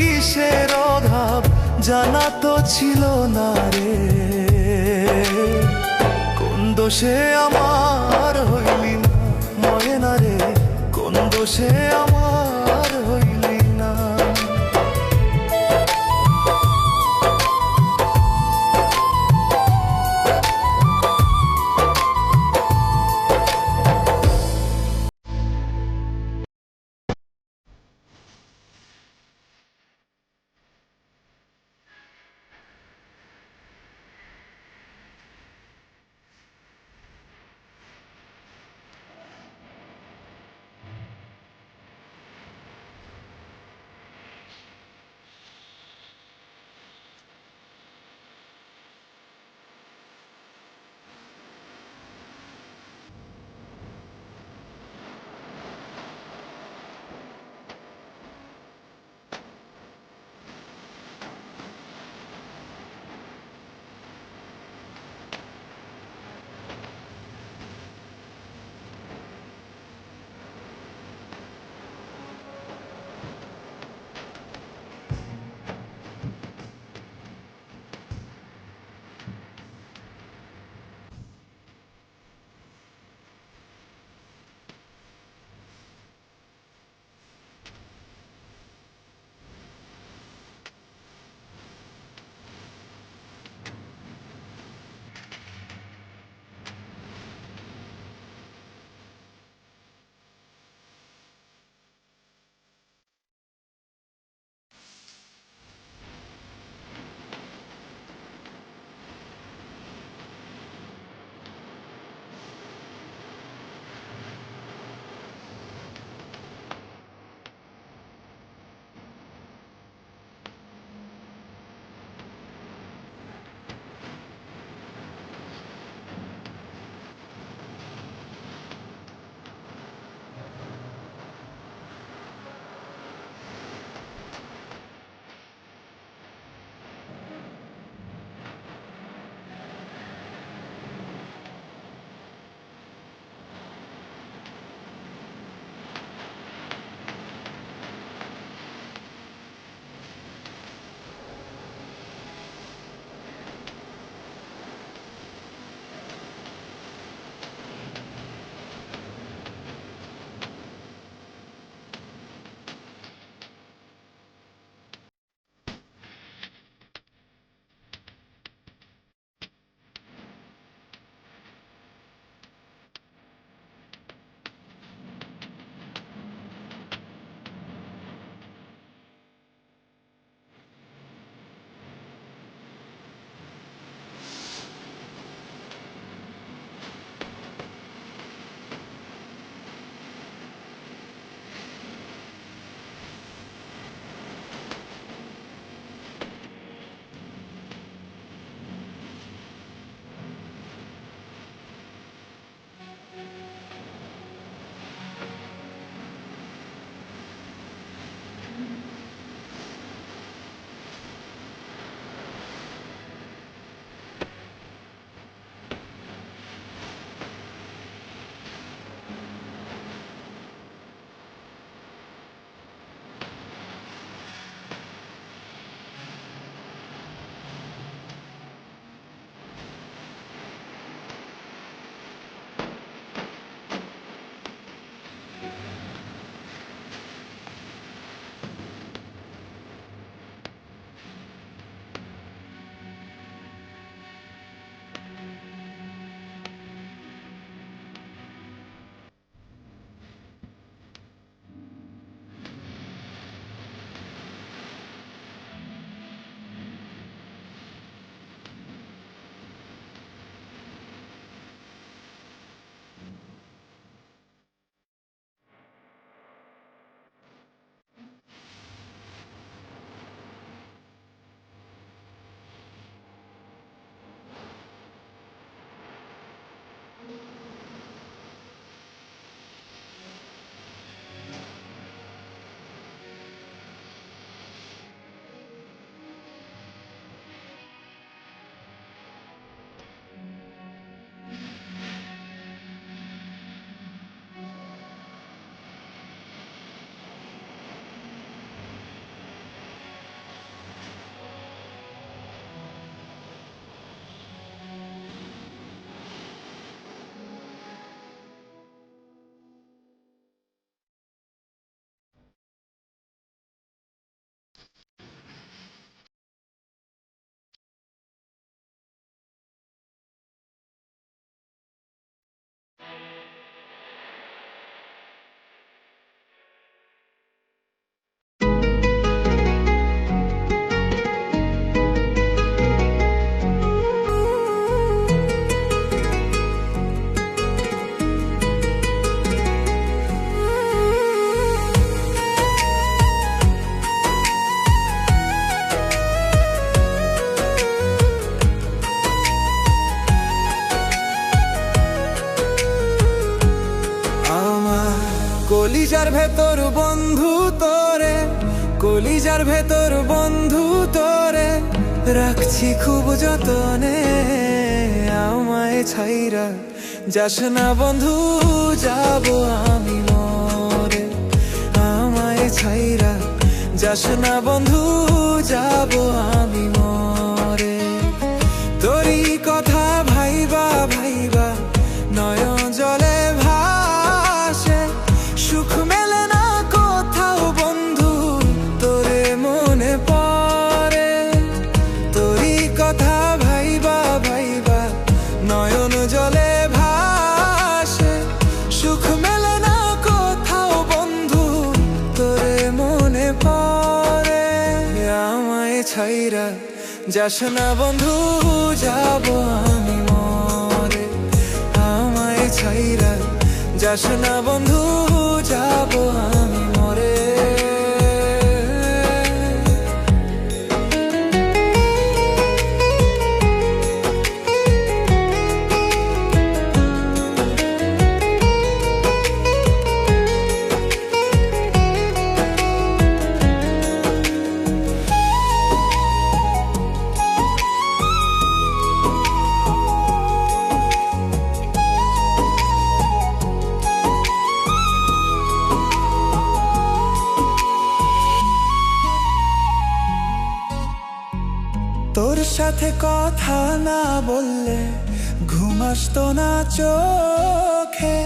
কিসের অভাব? জানা তো ছিল না রে। কোন দোষে আমার হইলি ময়না রে, কোন দোষে আমার ভেতর বন্ধু তোরে, কলিজার ভেতর বন্ধু তোরে, রাখছি খুব যতনে আমায় ছাইরা। যাস না বন্ধু, যাব আমি মরে আমায় ছাইরা। যাস না বন্ধু, যাব আমি মরে ছাইরা যাস না বন্ধু যাব আমি মরে। আমায় ছাইরা যাস না বন্ধু যাব আমি তোর সাথে কথা না বললে ঘুম আসতো না চোখে।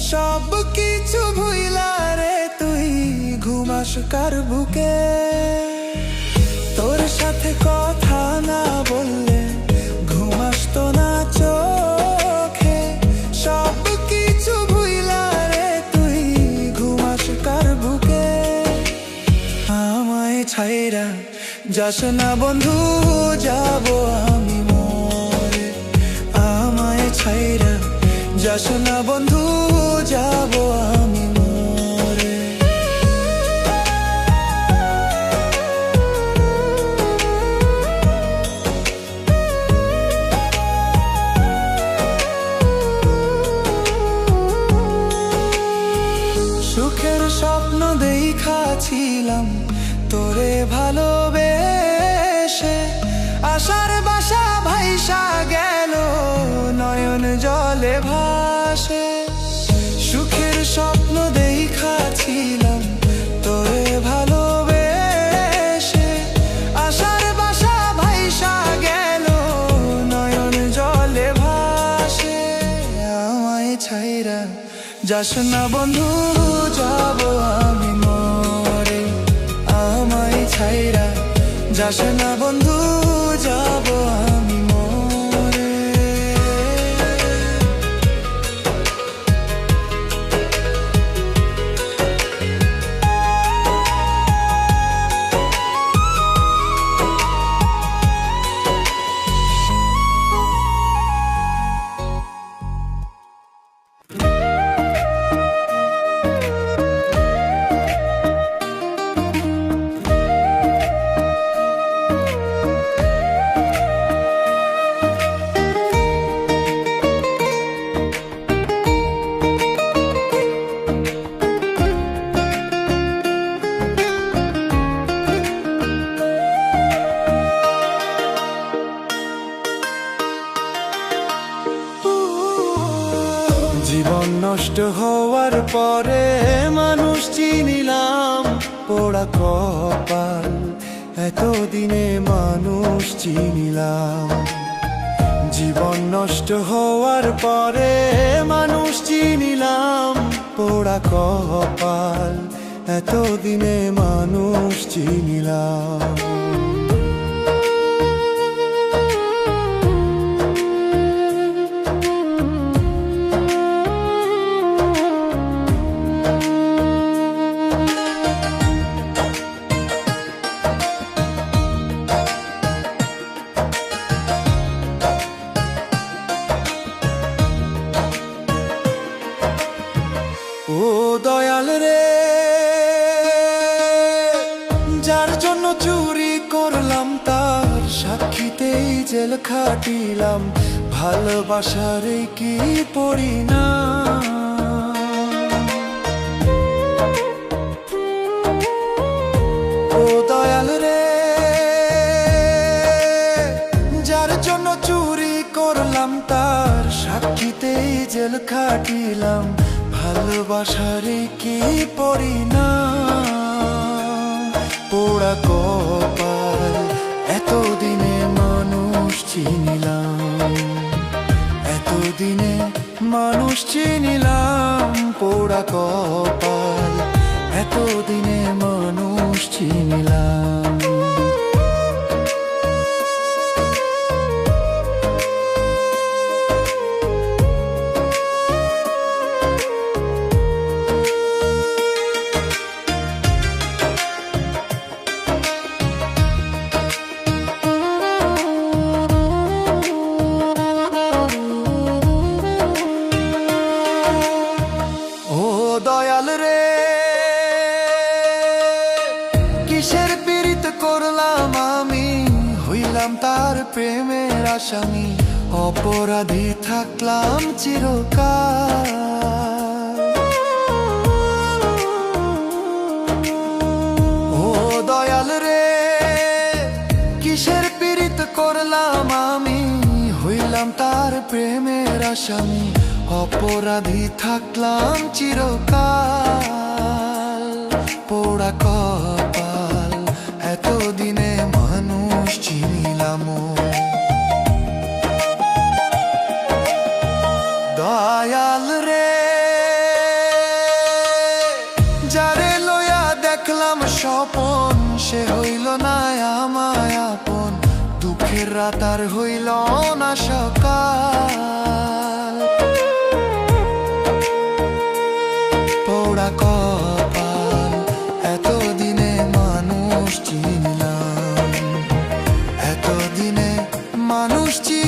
সব কিছু ভুইলা রে তুই, ঘুমাস কার বুকে? তোর সাথে কথা না বললে ঘুম আসতো না চোখে। সব কিছু ভুইলা রে তুই, ঘুমাস আমায় ছাইরা যাস না বন্ধু, যাব আমি মরে। আমায় ছাইরা যাস না বন্ধু, যাব আমি মরে। সুখের স্বপ্ন দেখাছিলাম তোরে ভালোবেসে যাস না বন্ধু যাব আমি মরে। আমায় ছাইরা যাস না বন্ধু। হওয়ার পরে মানুষ চিনিলাম পোড়া কপাল। এতদিনে মানুষ চিনিলাম। জীবন নষ্ট হওয়ার পরে মানুষ চিনিলাম পোড়া কপাল। এতদিনে মানুষ চিনিলাম। চুরি করলাম, তার সাক্ষীতেই জেল খাটিলাম। ভালোবাসার কি পড়ি না রে, যার জন্য চুরি করলাম, তার সাক্ষীতেই খাটিলাম। ভালোবাসারে কি পড়িনা পোড়া কপাল এতদিনে মানুষ চিনিলাম। এতদিনে মানুষ চিনিলাম পোড়া কপাল এতদিনে মানুষ চিনিলাম। জিত করলাম আমি হইলাম তার প্রেমের আসামি। অপরাধী থাকলাম চিরকাল। পোড়া কর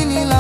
inilah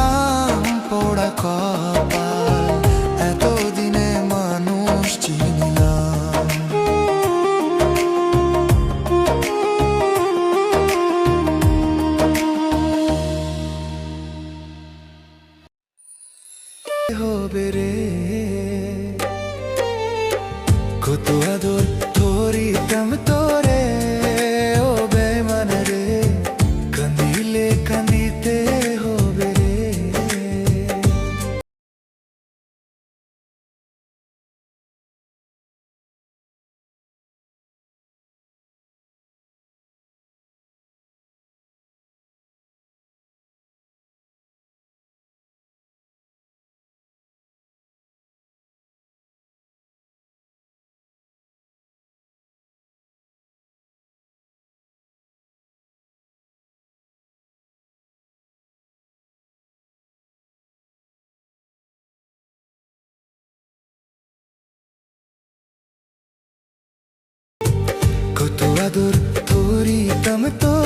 চাদর তোরি তম তো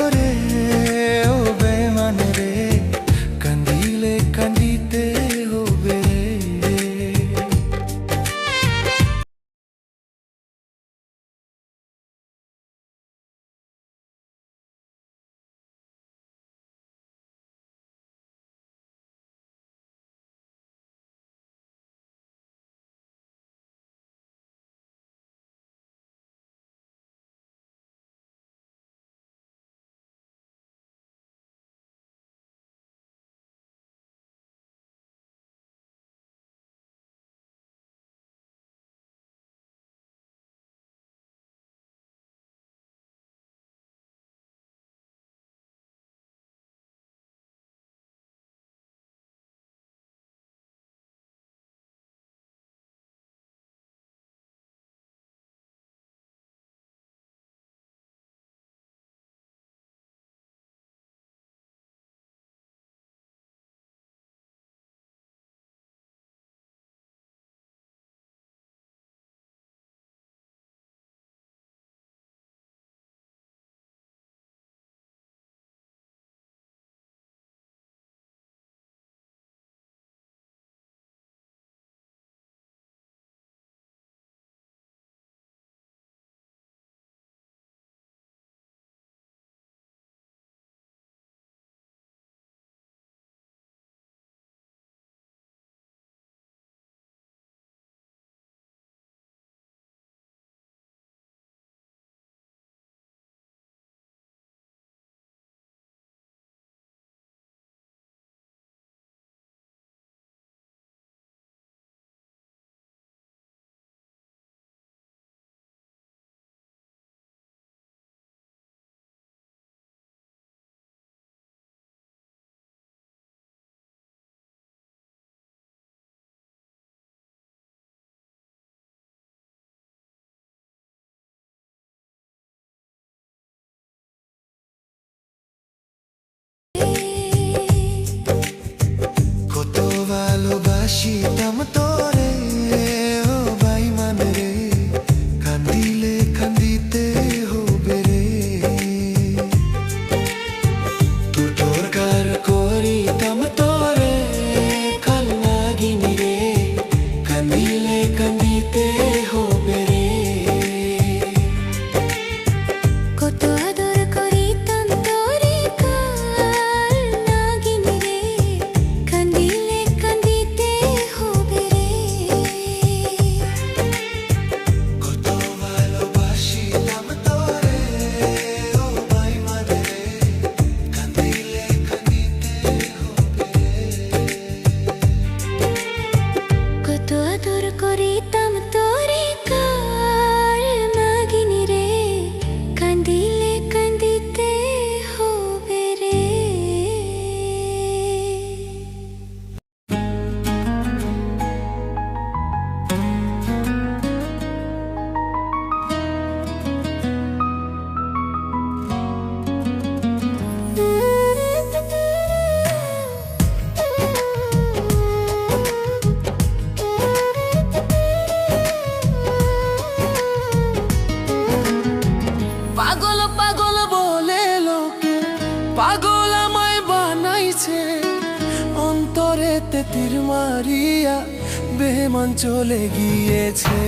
বেমান চলে গিয়েছে।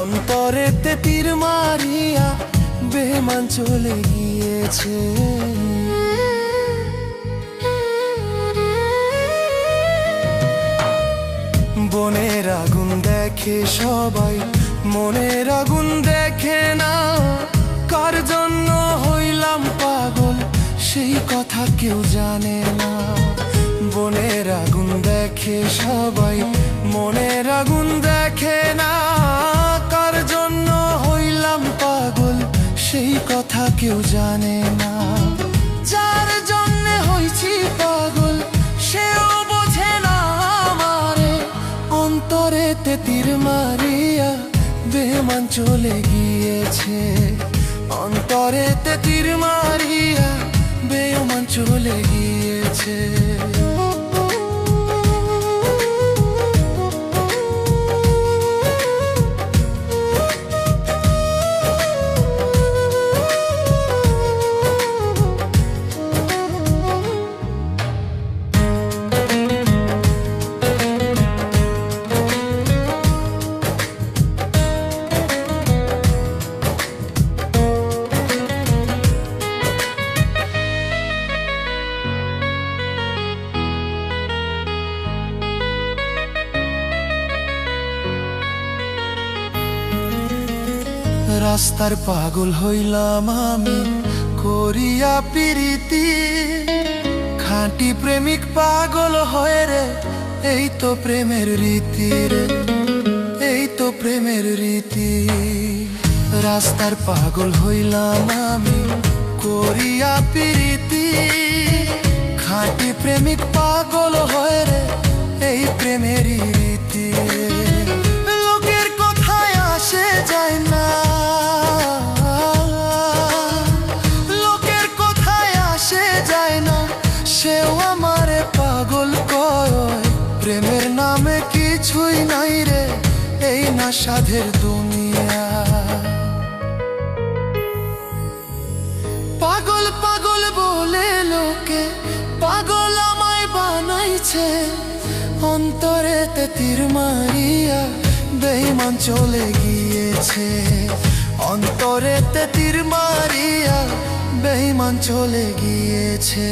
অন্তরেতে তীর মারিয়া বেমান চলে গিয়েছে। বনের আগুন দেখে সবাই, মনের আগুন দেখে না। কার জন্য হইলাম পাগল, সেই কথা কেউ জানে না। বনের আগুন দেখে সবাই মনের আগুন দেখে না, কার জন্য হইলাম পাগল, সেই কথা কেউ জানে না। যার জন্যে হইছি পাগল, সেও বোঝে না আমারে। অন্তরেতে তীর মারিয়া বেমান চলে গিয়েছে। অন্তরেতে তীর মারিয়া বেমান চলে গিয়েছে। রাস্তার পাগল হইলাম আমি, করিয়া পিরিতি। খাঁটি প্রেমিক পাগল হয় রে, এই তো প্রেমের রীতি রে, এই তো প্রেমের রীতি। রাস্তার পাগল হইলাম আমি, করিয়া পিরিতি। খাঁটি প্রেমিক পাগল হয় রে, এই প্রেমেরই রীতি। লোকের কথায় আসে যায় না। সাধের দুনিয়া। পাগল পাগল বলে লোকে পাগল আমায় বানাইছে। অন্তরে তীর মারিয়া বেইমান চলে গিয়েছে। অন্তরেতে তীর মারিয়া বেইমান চলে গিয়েছে।